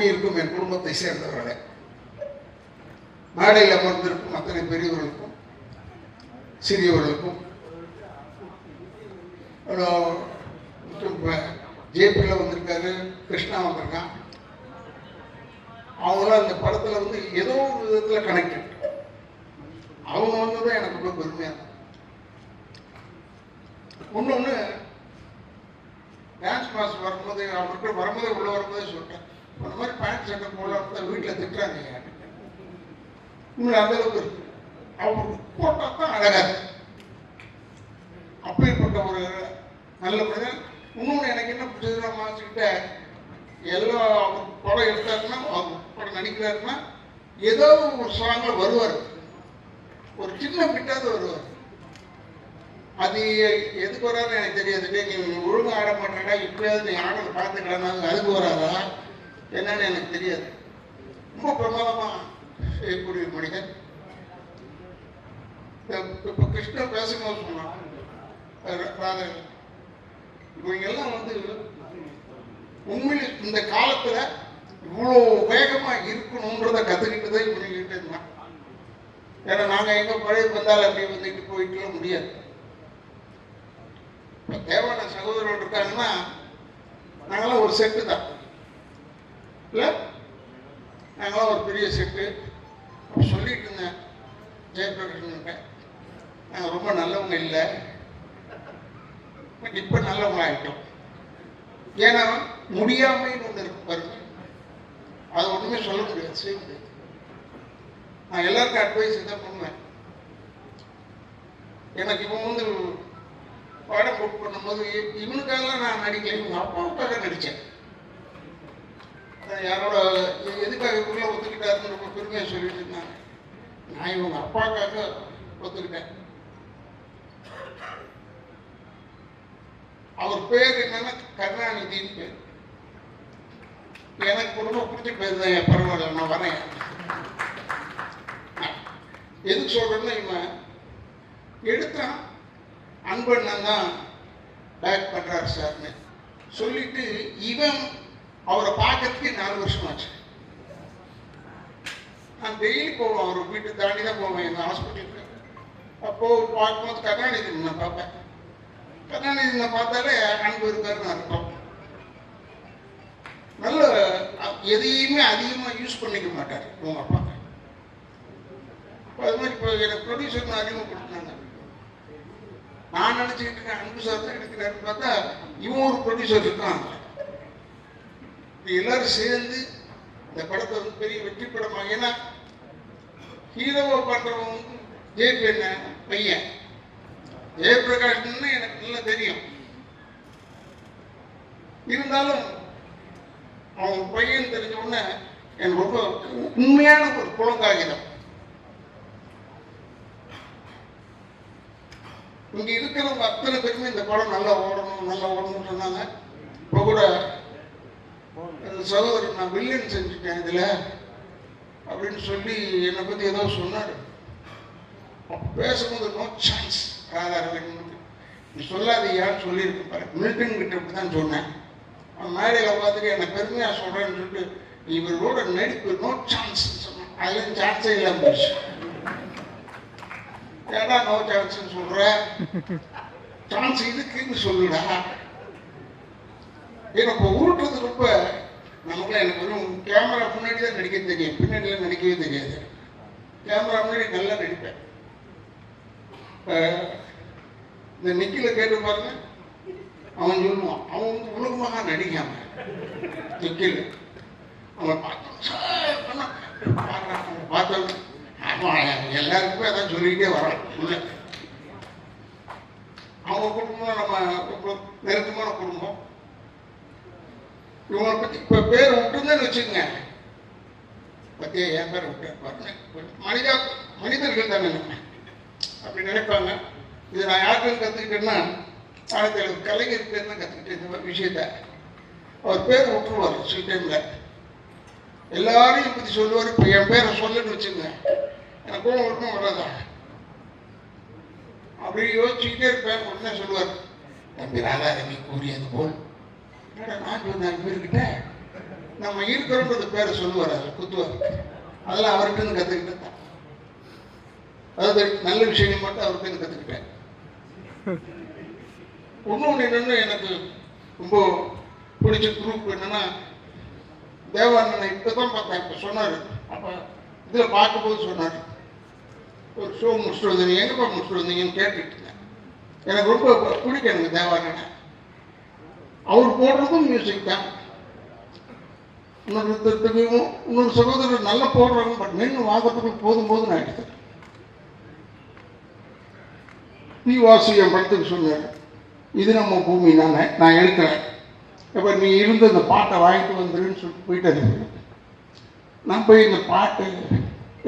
கூடியிருக்கும் என் குடும்பத்தை சேர்ந்தவர்களே. மேடையில் அமர்ந்திருக்கும் அத்தனை பெரியவர்களுக்கும் சிறியவர்களுக்கும். ஜேபியில் வந்திருக்காரு கிருஷ்ணா வந்திருக்கான். அவங்களாம் அந்த படத்தில் வந்து ஏதோ ஒரு விதத்தில் கனெக்டட் அவங்க வந்ததும் எனக்கு ரொம்ப பெருமையாக இருக்கும் இன்னொன்று டான்ஸ் மாஸ்டர் வரும்போது அவருக்கு வரும்போதே உள்ளே வரும்போதே சொல்லிட்டேன் அந்த மாதிரி பேண்ட் சட்டை போடலாம் வீட்டில் திட்டுறாங்க. இன்னும் அந்த அளவுக்கு அவர் போட்டால் தான் அழகா அப்படிப்பட்ட ஒரு நல்ல மனிதன். இன்னொன்று எனக்கு என்ன பிடிச்சதுன்னா மாஸ்டர்கிட்ட எல்லா அவர் படம் எடுத்தாருன்னா அவர் படம் நடிக்கிறாருன்னா ஏதோ ஒரு சாங்கில் வருவார். ஒரு சின்ன பிட்டாவது வருவார். அது எதுக்கு வராதுன்னு எனக்கு தெரியாது. நீ ஒழுங்காக ஆட மாட்டேடா இப்பயாவது நீ ஆடலை பார்த்துக்கலாம்னா அதுக்கு வராதா என்னன்னு எனக்கு தெரியாது. ரொம்ப பிரமாதமா செய்யக்கூடிய மனிதன். இப்ப- கிருஷ்ணர் கிருஷ்ணன் பேசும்போது சொன்னான் இவங்க எல்லாம் வந்து உண்மையில் இந்த காலத்துல இவ்வளோ வேகமா இருக்கணும்ன்றத கத்துக்கிட்டு தான் இவங்க இருந்தான் ஏன்னா நாங்க எங்க பழைய வந்தாலும் அப்படியே வந்துட்டு போயிட்டுலாம் முடியாது. இப்ப தேவான சகோதரர்கள் இருக்காங்கன்னா நாங்களாம் ஒரு செட்டு தான். இல்லை? நாங்களாம் ஒரு பெரிய செட்டு அப்ப சொல்லிட்டு இருந்தேன். ஜெயபிரகாஷ்கிட்ட நாங்கள் ரொம்ப நல்லவங்க இல்லை. இப்போ நல்லவங்க ஆகிட்டோம் ஏன்னா முடியாமைன்னு ஒன்று இருக்கு பாருங்க. அது ஒன்றுமே சொல்ல முடியாது செய்ய முடியாது. நான் எல்லாருக்கும் அட்வைஸ் தான் பண்ணுவேன். எனக்கு இவன் வந்து படம் புக் பண்ணும்போது இ- இவனுக்காகலாம் நான் நடிக்கல இவங்க அப்பாவுக்காக நடித்தேன் யாரோட எதுக்காக இவங்கள ஒத்துக்கிட்டாருன்னு ரொம்ப பெருமையாக சொல்லிட்டு இருந்தாங்க. நான் இவங்க அப்பாவுக்காக ஒத்துக்கிட்டேன். அவர் பேர் என்னன்னா கருணாநிதின்னு பேர். எனக்கு ரொம்ப பிடிச்ச பேர் தான் பரவாயில்ல நான் வரேன். எதுக்கு சொல்றேன்னா இவன் எடுத்தான் அன்பண்ணன் தான் பேக் பண்றாரு சார்னு. சொல்லிட்டு இவன் அவரை பார்க்கறதுக்கு நாலு வருஷம் ஆச்சு நான் டெய்லி போவேன் அவர் வீட்டு தாண்டி தான் போவேன் எங்கள் ஹாஸ்பிட்டலுக்கு. அப்போ பார்க்கும்போது கருணாநிதி நான் பார்ப்பேன். கருணாநிதி நான் பார்த்தாலே அன்பு இருக்காருன்னு அர்த்தம் நல்ல எதையுமே அதிகமாக யூஸ் பண்ணிக்க மாட்டார் உங்க அப்பா. இப்போ அது மாதிரி இப்போ எனக்கு ப்ரொடியூசர் அறிமுகப்படுத்தினாங்க. நான் நினச்சிக்கிட்டு இருக்கேன் அன்பு சார் தான் எடுக்கிறாருன்னு பார்த்தா இவன் ஒரு ப்ரொடியூசர் இருக்கான். எல்லாரும் சேர்ந்து இந்த படத்தை வந்து பெரிய வெற்றி படமா ஏன்னா ஹீரோவை பண்றவன் வந்து என்ன? பையன். ஜெயபிரகாஷ்னு எனக்கு நல்லா தெரியும். இருந்தாலும் அவன் பையன் தெரிஞ்ச உடனே எனக்கு ரொம்ப உண்மையான ஒரு புலங்காகிதம் இங்க இருக்கிறவங்க அத்தனை பேருமே இந்த படம் நல்லா ஓடணும் நல்லா ஓடணும்னு சொன்னாங்க. இப்போ கூட அந்த சகோதரர் நான் வில்லன் செஞ்சுட்டேன் இதில் அப்படின்னு சொல்லி என்னை பற்றி ஏதோ சொன்னார். பேசும்போது நோ சான்ஸ் ராதாரவன் நீ சொல்லாதீயான்னு சொல்லியிருக்கேன் பாரு. மில்டன் கிட்ட இப்படி தான் சொன்னேன். அவன் மேடையில் பார்த்துட்டு என்னை பெருமையாக சொல்கிறேன்னு சொல்லிட்டு இவரோட நடிப்பு நோ சான்ஸ் சொன்னான். அதில் சான்ஸே இல்லாம போச்சு. ஏடா நோ சான்ஸ்ன்னு சொல்கிற சான்ஸ் இதுக்குன்னு சொல்லுடா. ஏன்னா இப்போ உருட்டுறது ரொம்ப நமக்குலாம் எனக்கு வெறும் கேமரா முன்னாடி தான் நடிக்க தெரியும். பின்னாடிலாம் நடிக்கவே தெரியாது. கேமரா முன்னாடி நல்லா நடிப்பேன். இந்த நிக்கில கேட்டு பாருங்க. அவன் சொல்லுவான் அவன் வந்து உலகமாக நடிக்காம. நிக்கில் அவன் பார்த்தான் சார் பண்ணா, பார்க்கறான். அவன் அவன் எல்லாருக்குமே அதான் சொல்லிக்கிட்டே வரான். உள்ள அவங்க குடும்பம் நம்ம ரொம்ப நெருக்கமான குடும்பம். இவங்களை பற்றி இப்ப பேர் விட்டுருந்தேன்னு வச்சுக்கோங்க. பத்தியா? என் பேர் விட்டு பாருங்க. மனிதா மனிதர்கள் தானே நம்ம. அப்படி நினைப்பாங்க. இது நான் யாருக்கும் கற்றுக்கிட்டேன்னா ஆயிரத்தி எழுபது கலைஞர் பேர் தான் கற்றுக்கிட்டேன் இந்த விஷயத்த. அவர் பேர் விட்டுருவார் சில டைமில். எல்லாரையும் பற்றி சொல்லுவார். இப்போ என் பேரை சொல்லுன்னு வச்சுங்க எனக்கு கோவம் வருமா வராதா அப்படி யோசிச்சுக்கிட்டே இருப்பேன். உடனே சொல்லுவார் தம்பி ராதாரவி கூறியது போல் என்னடா நான் பேர்கிட்ட நம்ம இருக்கிறோன்றது பேரை சொல்லுவார் அதில் குத்துவார். அதெல்லாம் அவர்கிட்ட இருந்து கற்றுக்கிட்டு அதாவது நல்ல விஷயங்கள் மட்டும் அவர்கிட்ட இருந்து கற்றுக்கிட்டேன் இன்னொன்று என்னென்னு எனக்கு ரொம்ப பிடிச்ச குரூப் என்னன்னா தேவானனை இப்போ தான் பார்த்தேன். இப்போ சொன்னார். அப்போ இதில் பார்க்கும்போது சொன்னார். ஒரு ஷோ முடிச்சுட்டு வந்தீங்க. எங்கேப்பா முடிச்சுட்டு வந்தீங்கன்னு கேட்டுட்டு இருந்தேன். எனக்கு ரொம்ப பிடிக்கும் எனக்கு தேவானனை அவர் போடுறதும் மியூசிக் தான். இன்னொரு சகோதரர் நல்லா போடுறாங்க பட் நின்று வாதத்துக்கு போதும் போதும் நான் எடுத்தேன் பி வாசு என் படத்துக்கு சொன்னார் இது நம்ம பூமி நான் நான் எடுக்கிறேன். இப்போ நீ இருந்து இந்த பாட்டை வாங்கிட்டு வந்துருன்னு சொல்லிட்டு போயிட்டாரு நான் போய் இந்த பாட்டு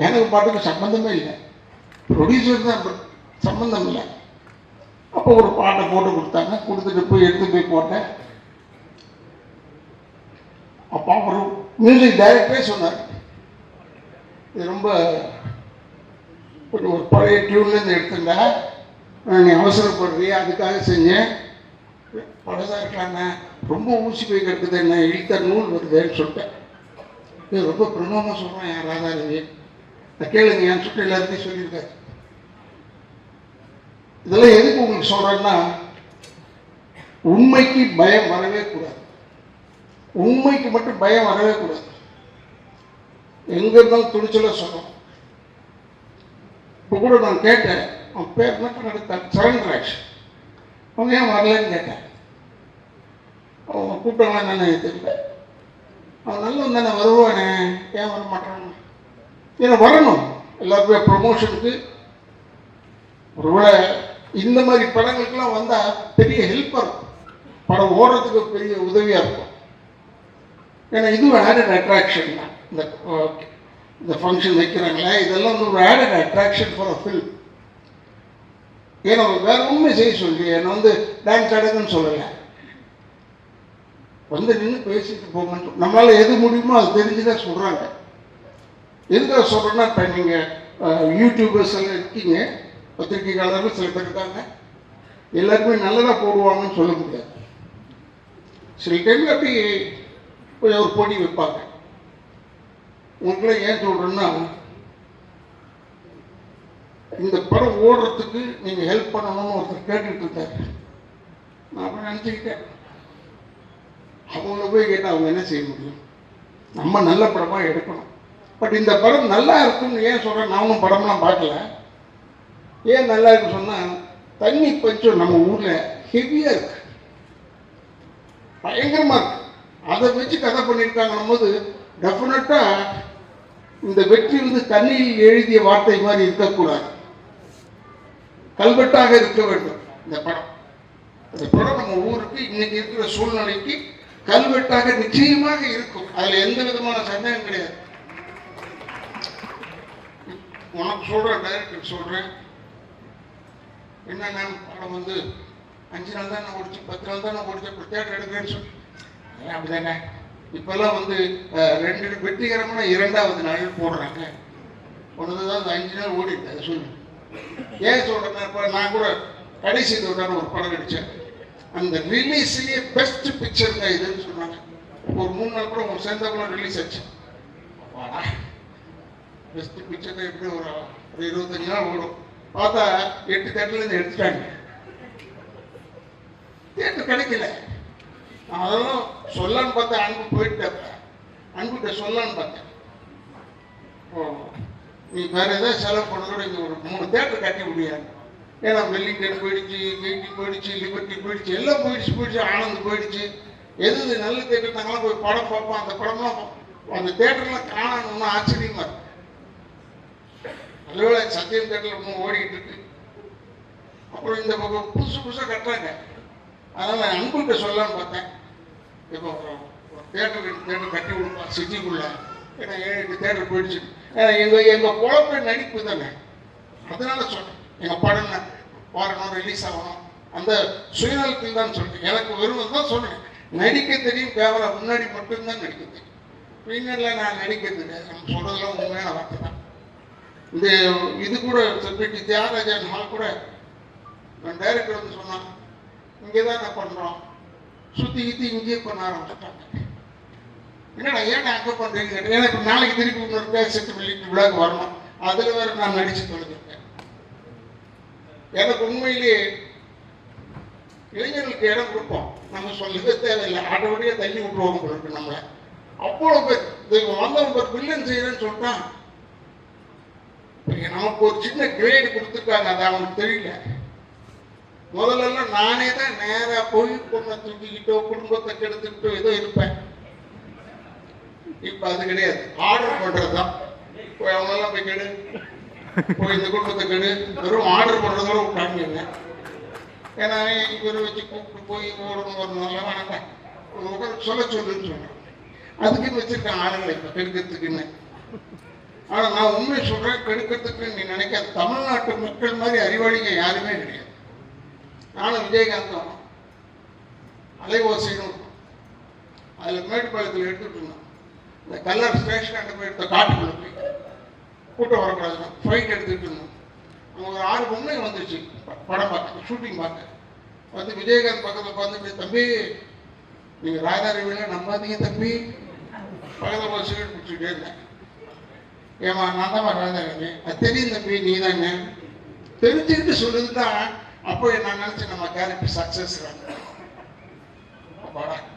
எனக்கு பாட்டுக்கு சம்மந்தமே இல்லை. ப்ரொடியூசர் தான் சம்மந்தம் இல்லை. அப்போ ஒரு பாட்டை போட்டு கொடுத்தாங்க. கொடுத்துட்டு போய் எடுத்து போய் போட்டேன். அப்பா அவர் மியூசிக் டைரக்டரே சொன்னார். இது ரொம்ப ஒரு ஒரு பழைய டியூன்லேருந்து எடுத்துங்க நீ அவசரப்படுறிய அதுக்காக செஞ்சேன். பழசாக இருக்காங்க ரொம்ப ஊசி போய் கிடக்குது என்ன இழுத்த நூல் வருதுன்னு சொல்லிட்டேன். இது ரொம்ப பிரமாதமாக சொல்கிறேன் என் நான் கேளுங்க என் சுட்டு எல்லாத்தையும் சொல்லியிருக்காரு. இதெல்லாம் எதுக்கு உங்களுக்கு சொல்கிறேன்னா உண்மைக்கு பயம் வரவே கூடாது. உண்மைக்கு மட்டும் பயம் வரவே கூடாது. எங்க இருந்தாலும் துணிச்சலாக சொல்லணும். இப்போ கூட நான் கேட்டேன் அவன் பேர் மட்டும் நடத்தார் சரண்ராஜ். அவங்க ஏன் வரலன்னு கேட்டேன். அவங்க கூப்பிட்டாங்க என்னன்னு தெரியல. அவன் நல்ல தானே வருவானே ஏன் வர மாட்டான் ஏன்னா வரணும். எல்லாருமே ப்ரொமோஷனுக்கு ஒருவேளை இந்த மாதிரி படங்களுக்கெல்லாம் வந்தால் பெரிய ஹெல்ப்பாக இருக்கும் படம் ஓடுறதுக்கு பெரிய உதவியாக இருக்கும். ஏன்னா இதுவும் ஆடட் அட்ராக்ஷன் தான். இந்த இந்த ஃபங்க்ஷன் வைக்கிறாங்களே இதெல்லாம் வந்து ஒரு added attraction for a film ஏன்னா வேற ஒன்றுமே செய்ய சொல்லி என்னை வந்து டான்ஸ் ஆடுங்கன்னு சொல்லலை. வந்து நின்று பேசிட்டு போங்கன்னு நம்மளால் எது முடியுமோ அது தெரிஞ்சுதான் சொல்கிறாங்க எதுக்காக சொல்கிறேன்னா இப்போ நீங்கள் யூடியூபர்ஸ் எல்லாம் இருக்கீங்க. பத்திரிகையாளர்கள் சில பேர் இருக்காங்க எல்லாருமே நல்லதாக போடுவாங்கன்னு சொல்ல முடியாது. சில டைமில் அப்படி ஒரு போட்டி வைப்பாங்க உங்களை ஏன் சொல்கிறேன்னா இந்த படம் ஓடுறதுக்கு நீங்கள் ஹெல்ப் பண்ணணும்னு ஒருத்தர் கேட்டுட்டு இருந்தார். நான் நினச்சிக்கிட்டேன். அவங்கள போய் கேட்டால் அவங்க என்ன செய்ய முடியும்? நம்ம நல்ல படமாக எடுக்கணும். பட் இந்த படம் நல்லா இருக்கும்னு ஏன் சொல்கிறேன் நானும் படம்லாம் பார்க்கல. ஏன் நல்லா இருக்குன்னு சொன்னால் தண்ணி பஞ்சம் நம்ம ஊரில் ஹெவியாக இருக்கு. பயங்கரமாக இருக்கு. அதை வச்சு கதை பண்ணியிருக்காங்கன்னும் போது டெஃபினட்டாக இந்த வெற்றி வந்து தண்ணியில் எழுதிய வார்த்தை மாதிரி இருக்கக்கூடாது. கல்வெட்டாக இருக்க வேண்டும் இந்த படம். இந்த படம் நம்ம ஊருக்கு இன்னைக்கு இருக்கிற சூழ்நிலைக்கு கல்வெட்டாக நிச்சயமாக இருக்கும். அதில் எந்த விதமான சந்தேகம் கிடையாது. உனக்கு சொல்றேன் டைரக்டர் என்ன என்னென்ன படம் வந்து அஞ்சு நாள் தான் நான் ஓடிச்சு பத்து நாள் தான் நான் ஓடிச்சேன் இப்போ எடுக்கிறேன்னு சொல்லி அப்படிதானே இப்பெல்லாம் வந்து ரெண்டு வெற்றிகரமான இரண்டாவது நாள் போடுறாங்க. ஒன்று தான் அந்த அஞ்சு நாள் ஓடிட்டு அதை சொல்லு. ஏன் சொல்கிறேன் இப்போ நான் கூட கடைசி தோட்டான ஒரு படம் நடித்தேன் அந்த ரிலீஸ்லேயே பெஸ்ட் பிக்சர் தான் இதுன்னு சொன்னாங்க. ஒரு மூணு நாள் கூட ஒரு கூட ரிலீஸ் ஆச்சு. வாடா பெஸ்ட் பிக்சர் தான் எப்படி ஒரு ஒரு இருபத்தஞ்சு நாள் ஓடும். பார்த்தா எட்டு தேட்டர்லேருந்து எடுத்துட்டாங்க. தேட்டர் கிடைக்கல. நான் அதெல்லாம் சொல்லான்னு பார்த்தேன் அன்பு போயிட்டேன் அன்புகிட்ட சொல்லான்னு பார்த்தேன். ஓ நீ வேற ஏதாவது செலவு பண்ணதோட இங்கே ஒரு மூணு தேட்டர் கட்டி முடியாது ஏன்னா வெல்லிங்டன் போயிடுச்சு கெய்டி போயிடுச்சு லிபர்ட்டி போயிடுச்சு எல்லாம் போயிடுச்சு போயிடுச்சு ஆனந்த் போயிடுச்சு. எது நல்ல தேட்டர் நாங்களாம் போய் படம் பார்ப்போம் அந்த படம்லாம் பார்ப்போம். அந்த தேட்டர்லாம் காணணும்னு ஆச்சரியமா இருக்கும் நல்லவேளை சத்தியம் தேட்டர் இன்னும் ஓடிக்கிட்டு இருக்கு. அப்புறம் இந்த பக்கம் புதுசு புதுசாக கட்டுறாங்க. அதனால் நான் அன்புகிட்ட சொல்லலாம்னு பார்த்தேன். இப்போ தேட்டர் தேட்டர் கட்டி விடுப்பா சிட்டிக்குள்ள. ஏன்னா ஏழு தேட்டர் போயிடுச்சு? எங்கள் எங்கள் பொழப்பே நடிப்பு தானே. அதனால சொன்னேன். எங்கள் படம் வரணும் ரிலீஸ் ஆகணும். அந்த சுயநலத்தில் தான் சொன்னேன். எனக்கு வெறும் தான் சொன்னேன். நடிக்க தெரியும் கேவலா முன்னாடி மட்டும்தான் நடிக்க தெரியும். பின்னரில் நான் நடிக்க தெரியாது. நம்ம சொல்கிறதுலாம் உண்மையான வார்த்தை தான். இந்த இது கூட செப்பேட்டி தியாகராஜன் ஹால் கூட நான் டைரக்டர் வந்து சொன்னான் இங்கே தான் நான் பண்ணுறோம் சுற்றி கித்தி இங்கேயே பண்ண ஆரம்பிச்சிட்டாங்க. என்னடா ஏன் அங்கே பண்ணுறீங்க கேட்டேன் எனக்கு நாளைக்கு திருப்பி இன்னொரு பேசிட்டு வெளியிட்டு விழாக்கு வரணும். அதில் வேறு நான் நடிச்சு தொலைஞ்சிருக்கேன். எனக்கு உண்மையிலேயே இளைஞர்களுக்கு இடம் கொடுப்போம். நம்ம சொல்லவே தேவையில்லை. ஆட்டோடியே தள்ளி விட்டுருவோம் போல நம்மளை. அவ்வளோ பேர் வந்தவங்க பேர் பில்லியன் செய்யறேன்னு சொல்லிட்டான். இப்ப நமக்கு ஒரு சின்ன கிரேடு கொடுத்துருக்காங்க அது அவனுக்கு தெரியல. முதல்ல எல்லாம் நானே தான் நேரா போய் பொண்ணை தூக்கிக்கிட்டோ குடும்பத்தை கெடுத்துக்கிட்டோ ஏதோ இருப்பேன். இப்ப அது கிடையாது. ஆர்டர் பண்றதுதான். போய் அவங்களெல்லாம் போய் கெடு. போய் இந்த குடும்பத்தை கெடு. வெறும் ஆர்டர் பண்றதோட விட்டாங்க ஏன்னா இவர் வச்சு கூப்பிட்டு போய் ஓடணும் வரணும்லாம் வேணாம். ஒரு சொல்ல சொல்லுன்னு சொன்னேன். அதுக்குன்னு வச்சிருக்கேன் ஆளுங்களை இப்ப கெடுக்கிறதுக்குன்னு ஆனால் நான் உண்மை சொல்கிறேன் கெடுக்கிறதுக்கு நீ நினைக்க தமிழ்நாட்டு மக்கள் மாதிரி அறிவாளிங்க யாருமே கிடையாது. நானும் விஜயகாந்தும் அலைவோசைன்னு இருக்கும். அதில் மேட்டுப்பாளையத்தில் எடுத்துட்டு இருந்தோம். இந்த கல்லர் ஸ்டேஷன் அங்கே போய் எடுத்த காட்டுக்குள்ள போய் கூட்டம் வரக்கூடாதுன்னு ஃபைட் எடுத்துட்டு இருந்தோம். அவங்க ஒரு ஆறு பொம்மைங்க வந்துச்சு படம் பார்க்க ஷூட்டிங் பார்க்க. வந்து விஜயகாந்த் பக்கத்தில் பார்த்து தம்பி நீங்க ராதாரவியில நம்பாதீங்க தம்பி. பக்கத்தில் ஒரு சிகரெட் பிடிச்சிக்கிட்டே இருந்தேன் ஏமா நான் தான் ராதாரவி அது தெரியும் தம்பி நீ தாங்க தெரிஞ்சுக்கிட்டு சொல்லுதுதான் அப்போ நான் நினைச்சேன் நம்ம கேரக்டர் சக்சஸ்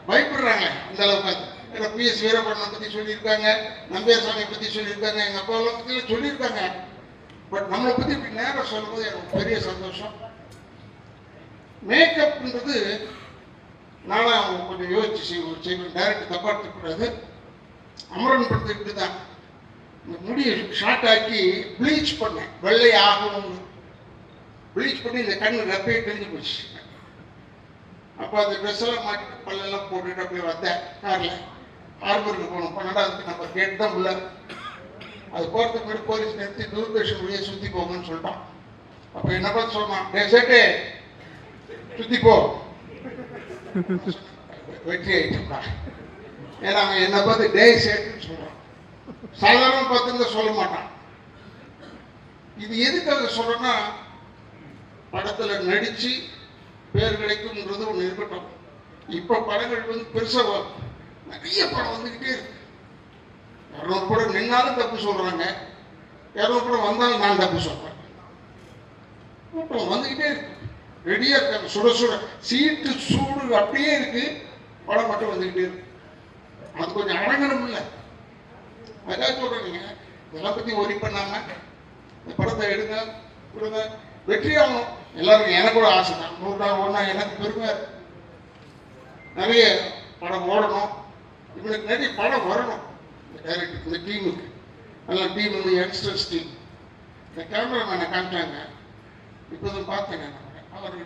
பயப்படுறாங்க அந்த அளவுக்கு. ஏன்னா பிஎஸ் வீரபண்ணனை பத்தி சொல்லியிருக்காங்க நம்பியார் சாமியை பத்தி சொல்லியிருக்காங்க எங்க அப்பா எல்லாம் பத்தி சொல்லியிருக்காங்க. பட் நம்மளை பத்தி இப்படி நேரம் சொல்லும்போது எனக்கு பெரிய சந்தோஷம். மேக்கப்ன்றது நானும் அவங்க கொஞ்சம் யோசிச்சு ஒரு செய்வேன். டைரக்ட் தப்பாக இருக்கக்கூடாது அமரன் படத்துக்கு தான் இந்த முடியை ஷார்ட் ஆக்கி ப்ளீச் பண்ணேன் வெள்ளை ஆகணும்னு ப்ளீச் பண்ணி இந்த கண்ணு ரெப்பையே கிழிஞ்சு போச்சு. அப்போ அந்த ட்ரெஸ் எல்லாம் மாட்டி பல்லெல்லாம் போட்டுட்டு அப்படியே வந்தேன். காரில். ஹார்பருக்கு போகணும் பன்னெண்டாவது நம்பர் கேட் தான் உள்ள. அது போகிறதுக்கு முன்னாடி போலீஸ் நிறுத்தி தூர்தர்ஷன் வழியை சுற்றி போங்கன்னு சொல்லிட்டான். அப்போ என்ன பார்த்து சொன்னான் டே சேட்டே சுற்றி போ. வெற்றி ஆயிட்டுப்பா ஏன்னா அவன் என்னை பார்த்து டே சேட்டுன்னு சொல்கிறான் சாதாரண பார்த்துருந்தா சொல்ல மாட்டான். இது எதுக்காக சொல்றேன்னா படத்துல நடிச்சு பேர் கிடைக்கும்ன்றது ஒன்று இருக்கட்டும் இப்ப படங்கள் வந்து பெருசா நிறைய படம் வந்துகிட்டே இருக்கு. இரநூறு படம் நின்னாலும் தப்பு சொல்றாங்க. இரநூறு படம் வந்தாலும் நான் தப்பு சொல்றேன். கூட்டம் வந்துகிட்டே இருக்கு. ரெடியா இருக்காங்க. சுட சுட சீட்டு சூடு அப்படியே இருக்கு. படம் மட்டும் வந்துகிட்டே இருக்கு. அது கொஞ்சம் அடங்கணும் இல்லை அதான் சொல்றேங்க இதெல்லாம் பத்தி ஒரி பண்ணாம இந்த படத்தை எடுங்க கொடுங்க. வெற்றி ஆகணும். எல்லாருக்கும் எனக்கு கூட ஆசை தான். நூறு ஒன்றா எனக்கு பெருமை. நிறைய படம் ஓடணும். இவனுக்கு நிறைய படம் வரணும். இந்த டைரக்டர் இந்த டீமுக்கு நல்லா டீம் வந்து யங்ஸ்டர்ஸ் டீம் இந்த கேமராமேனை காமிச்சாங்க. இப்போதும் பார்த்தேன் நான். அவர்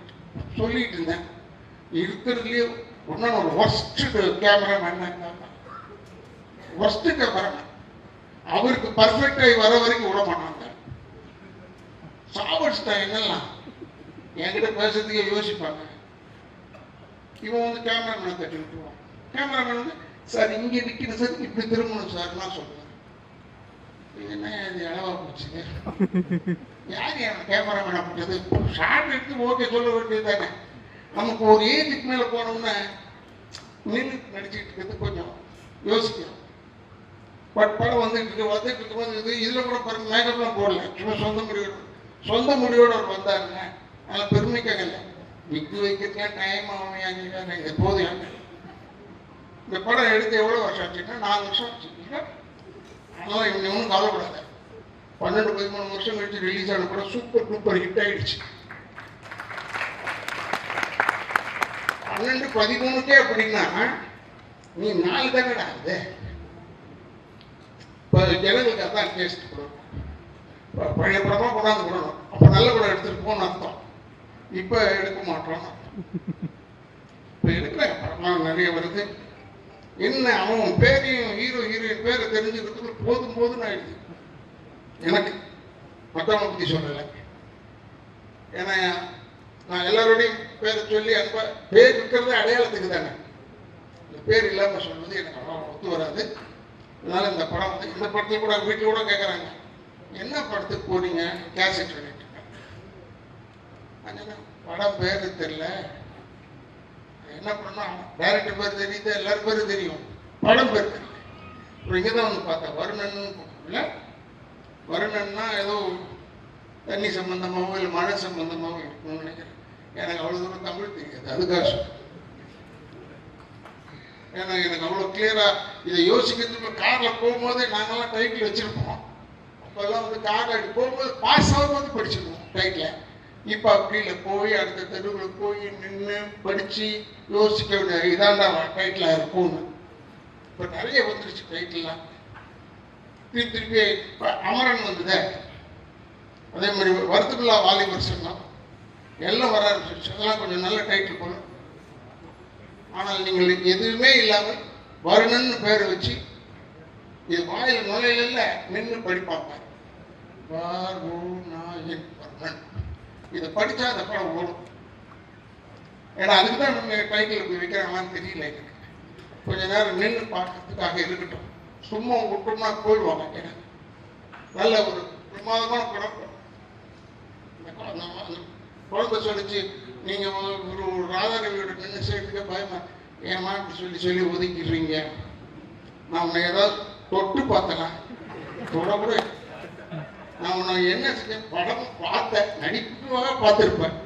சொல்லிட்டு இருந்தேன். இருக்கிறதுலேயே ஒன்றும் ஒரு ஒர்ஸ்ட்டு கேமராமேன் ஒர்ஸ்ட்டு கேமராமேன் அவருக்கு பர்ஃபெக்ட் ஆகி வர வரைக்கும் விட மாட்டாங்க. சாவடிச்சிட்டான் என்னெல்லாம்? என்கிட்ட பேசுறதுக்கே யோசிப்பாங்க. இவன் வந்து கேமராமேனை தட்டி விட்டுருவான். கேமராமேன் வந்து சார் இங்கே நிற்கிற சார் இப்படி திரும்பணும் சார் நான் சொல்லுவேன். என்ன இது இளவா போச்சுங்க யார் என் கேமராமேனை பிடிச்சது? ஷார்ட் எடுத்து ஓகே சொல்ல வேண்டியது தானே நமக்கு ஒரு ஏஜுக்கு மேலே போனோம்னா நின்று நடிச்சுட்டு இருக்கிறது கொஞ்சம் யோசிக்கிறோம் பட் படம் வந்துட்டு இருக்கு வந்துட்டு இருக்கும்போது இது இதில் கூட பாருங்க மேக்கப்லாம் போடல. சும்மா சொந்த முடிவோட. சொந்த முடிவோட அவர் வந்தாருங்க. அதனால் பெருமை கேட்கல. விக்கு வைக்கிறதுக்கே டைம் ஆகும் இது போதும் இந்த படம் எடுத்து எவ்வளோ வருஷம் ஆச்சுன்னா நாலு வருஷம் ஆச்சு. இல்லை? அதனால் இவங்க ஒன்றும் கவலைப்படாத. பன்னெண்டு பதிமூணு வருஷம் கழிச்சு ரிலீஸ் ஆன படம் சூப்பர் டூப்பர் ஹிட் ஆயிடுச்சு. பன்னெண்டு பதிமூணுக்கே அப்படின்னா நீ நாலு தானடா அது இப்போ ஜனங்களுக்கு அதான் டேஸ்ட் கொடுக்கும் இப்போ பழைய படமாக கொண்டாந்து கொடுக்கணும் அப்போ நல்ல படம் எடுத்துட்டு போகணும்னு அர்த்தம். இப்போ எடுக்க மாட்டோம் இப்போ எடுக்கிற படம்லாம் நிறைய வருது. என்ன அவன் பேரையும் ஹீரோ ஹீரோயின் பேரை தெரிஞ்சுக்கிறதுக்கு போதும் போதும்னு ஆயிடுது. எனக்கு மற்றவங்க பற்றி சொல்லலை. ஏன்னா நான் எல்லாரோடையும் பேரை சொல்லி அன்பா பேர் இருக்கிறது அடையாளத்துக்கு தானே. இந்த பேர் இல்லாமல் சொல்றது எனக்கு அவ்வளோ ஒத்து வராது. அதனால இந்த படம் வந்து இந்த படத்தை கூட வீட்டில் கூட கேட்குறாங்க என்ன படத்துக்கு போனீங்க? கேசட் சொல்லிட்டு படம் பேரு தெரியல. என்ன பண்ணா டேரக்டர் பேர் தெரியுது எல்லாரும் பேரும் தெரியும். படம் பேர் தெரியல. அப்புறம் இங்கே தான் வந்து பார்த்தா வருணன் இல்லை வருணன்னா ஏதோ தண்ணி சம்பந்தமாகவோ இல்லை மழை சம்பந்தமாகவோ இருக்கும்னு நினைக்கிறேன். எனக்கு அவ்வளோ தூரம் தமிழ் தெரியாது அதுக்காக சொல்றேன். ஏன்னா எனக்கு அவ்வளோ கிளியராக இதை யோசிக்கிறதுக்கு காரில் போகும்போதே நாங்கள்லாம் டைட்டில் வச்சுருப்போம். அப்போல்லாம் வந்து காரில் அப்படி போகும்போது பாஸ் ஆகும்போது படிச்சிருப்போம் டைட்டில் இப்போ அப்படி இல்லை. போய் அடுத்த தெருவில் போய் நின்று படித்து யோசிக்க வேண்டிய இதாண்டா டைட்டிலாக இருக்கும்னு. இப்போ நிறைய வந்துருச்சு டைட்டில்லாம் திருப்பி திருப்பி இப்போ அமரன் வந்ததே. அதே மாதிரி வருத்தமில்லா வாலிபர் சங்கம். எல்லாம் வர ஆரம்பிச்சிருச்சு. அதெல்லாம் கொஞ்சம் நல்ல டைட்டில் போகணும் ஆனால் நீங்கள் எதுவுமே இல்லாமல் வருணன் பேர் வச்சு இது வாயில் நுழையில நின்று படிப்பாங்க வருணாயன் வர்ணன். இதை படித்தா அந்த படம் ஓடும். ஏன்னா அதுக்கு தான் நம்ம டைட்டில் போய் வைக்கிறாங்களான்னு தெரியல எனக்கு. கொஞ்ச நேரம் நின்று பார்க்கறதுக்காக இருக்கட்டும். சும்மா விட்டோம்னா போயிடுவாங்க எனக்கு. நல்ல ஒரு பிரமாதமான படம் அந்த குழம்பு குழந்தை சொல்லிச்சு நீங்கள் ஒரு ஒரு ராதாரவியோட நின்று சேர்த்துக்க பயமா ஏமா இப்படி சொல்லி சொல்லி ஒதுக்கிடுறீங்க? நான் உன்னை ஏதாவது தொட்டு பார்த்தலாம் தொட நான் உன்னை என்ன செஞ்சேன்? படம் பார்த்தேன் நடிப்பாக பார்த்துருப்பேன்.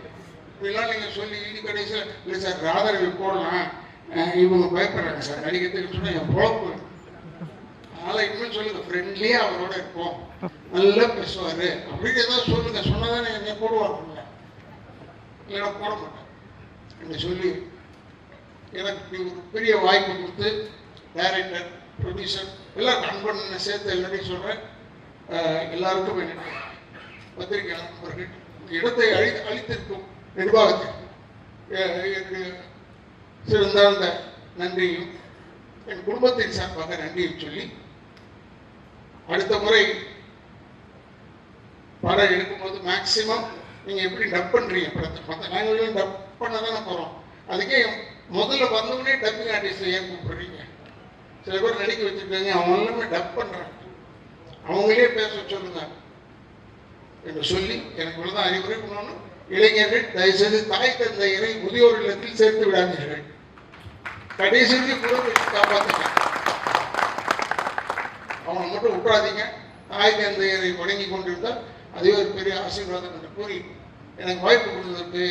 இப்படிலாம் நீங்கள் சொல்லி இனி கடைசியில் இல்லை சார் ராதாரவி போடலாம். இவங்க பயப்படுறாங்க சார் நடிக்கிறதுக்கு சொன்னால் என் பொழப்பு. அதனால் இன்னும் சொல்லுங்க ஃப்ரெண்ட்லியாக அவரோட இருப்போம். நல்லா பேசுவார். அப்படின்னு ஏதாவது சொல்லுங்க சொன்னதானே என்னை போடுவார் இல்லைன்னா போட மாட்டேன் என்று சொல்லி எனக்கு நீ ஒரு பெரிய வாய்ப்பு கொடுத்து டைரக்டர் ப்ரொடியூசர் எல்லாம் நண்பன் சேர்த்து எல்லாரையும் சொல்கிறேன் எல்லாருக்கும் என்னுடைய பத்திரிகை நண்பர்கள் இந்த இடத்தை அழி அழித்திருக்கும் நிர்வாகத்திற்கு எனக்கு சிறந்தாழ்ந்த நன்றியும் என் குடும்பத்தின் சார்பாக நன்றியும் சொல்லி அடுத்த முறை படம் எடுக்கும்போது மேக்சிமம் நீங்க எப்படி டப் பண்றீங்க? படத்தை மற்ற லாங்குவேஜ் டப் பண்ண தானே போறோம். அதுக்கே முதல்ல வந்தவொடனே டப்பிங் ஆர்டிஸ்ட் ஏன் கூப்பிடுறீங்க? சில பேர் நடிக்க வச்சிருக்காங்க அவங்க எல்லாமே டப் பண்றாங்க. அவங்களே பேச சொல்லுங்க. என்று சொல்லி எனக்கு இவ்வளவுதான் அறிவுரை பண்ணணும். இளைஞர்கள் தயவுசெய்து தாய் தந்தையரை முதியோர் இல்லத்தில் சேர்த்து விடாதீர்கள். கடைசி கூட வச்சு காப்பாற்றுங்க அவனை மட்டும் விட்டுறாதீங்க தாய் தந்தையரை வணங்கி கொண்டிருந்தால் அதுவே ஒரு பெரிய ஆசீர்வாதம் என்று கூறி எனக்கு வாய்ப்பு கொடுத்ததற்கு